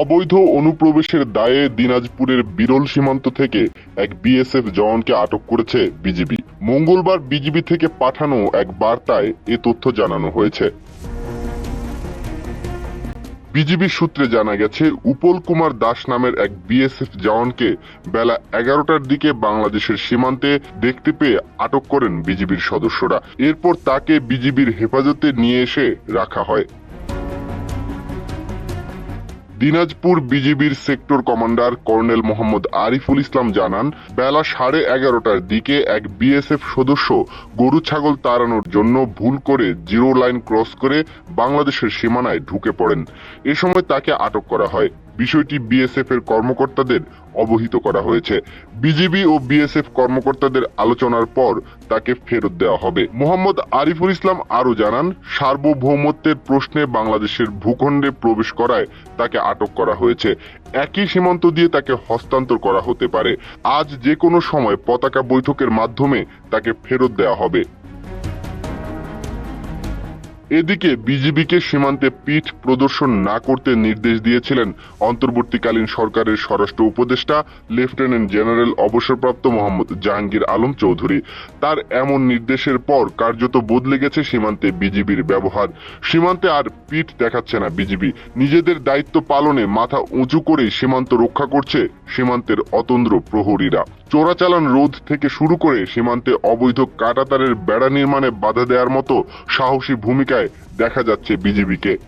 অবৈধ অনুপ্রবেশের দায়ে দিনাজপুরের বিরল সীমান্ত থেকে এক বিএসএফ জওয়ানকে আটক করেছে বিজিবি। মঙ্গলবার বিজিবি থেকে পাঠানো এক বার্তায় এ তথ্য জানানো হয়েছে। বিজিবি সূত্রে জানা গেছে, উপল কুমার দাস নামের এক বিএসএফ জওয়ানকে বেলা এগারোটার দিকে বাংলাদেশের সীমান্তে দেখতে পেয়ে আটক করেন বিজিবির সদস্যরা। এরপর তাকে বিজিবির হেফাজতে নিয়ে এসে রাখা হয়। দিনাজপুর বিজিবির sector commander colonel Mohammad Ariful Islam জানান, বেলা সাড়ে এগারোটার দিকে এক বিএসএফ সদস্য গরু ছাগল তাড়ানোর জন্য ভুল করে জিরো লাইন ক্রস করে বাংলাদেশের সীমানায় ঢুকে পড়েন। এ সময় তাকে আটক করা হয়। বিষয়টি বিএসএফ এর কর্মকর্তাদের অবহিত করা হয়েছে। বিজিবি ও বিএসএফ কর্মকর্তাদের আলোচনার পর তাকে ফেরত দেওয়া হবে। মোহাম্মদ আরিফুল ইসলাম আরও জানান, সার্বভৌমত্বের প্রশ্নে বাংলাদেশের ভূখণ্ডে প্রবেশ করায় তাকে আটক করা হয়েছে। একই সীমান্ত দিয়ে তাকে হস্তান্তর করা হতে পারে। আজ যে কোনো সময় পতাকা বৈঠকের মাধ্যমে তাকে ফেরত দেওয়া হবে। এদিকে বিজিবিকে সীমান্তে পিঠ প্রদর্শন না করতে নির্দেশ দিয়েছিলেন অন্তর্বর্তীকালীন সরকারের স্বরাষ্ট্র উপদেষ্টা, লেফটেন্যান্ট জেনারেল অবসরপ্রাপ্ত মোহাম্মদ জাহাঙ্গীর আলম চৌধুরী। তার এমন নির্দেশের পর কার্যত বদলে গেছে সীমান্তে বিজিবির ব্যবহার। সীমান্তে আর পিঠ দেখাচ্ছে না বিজিবি। নিজেদের দায়িত্ব পালনে মাথা উঁচু করেই সীমান্ত রক্ষা করছে সীমান্তের অতন্দ্র প্রহরীরা। চোরাচালান রোধ থেকে শুরু করে সীমান্তে অবৈধ কাটাতারের বেড়া নির্মাণে বাধা দেওয়ার মতো সাহসী ভূমিকায় দেখা যাচ্ছে বিজিবিকে।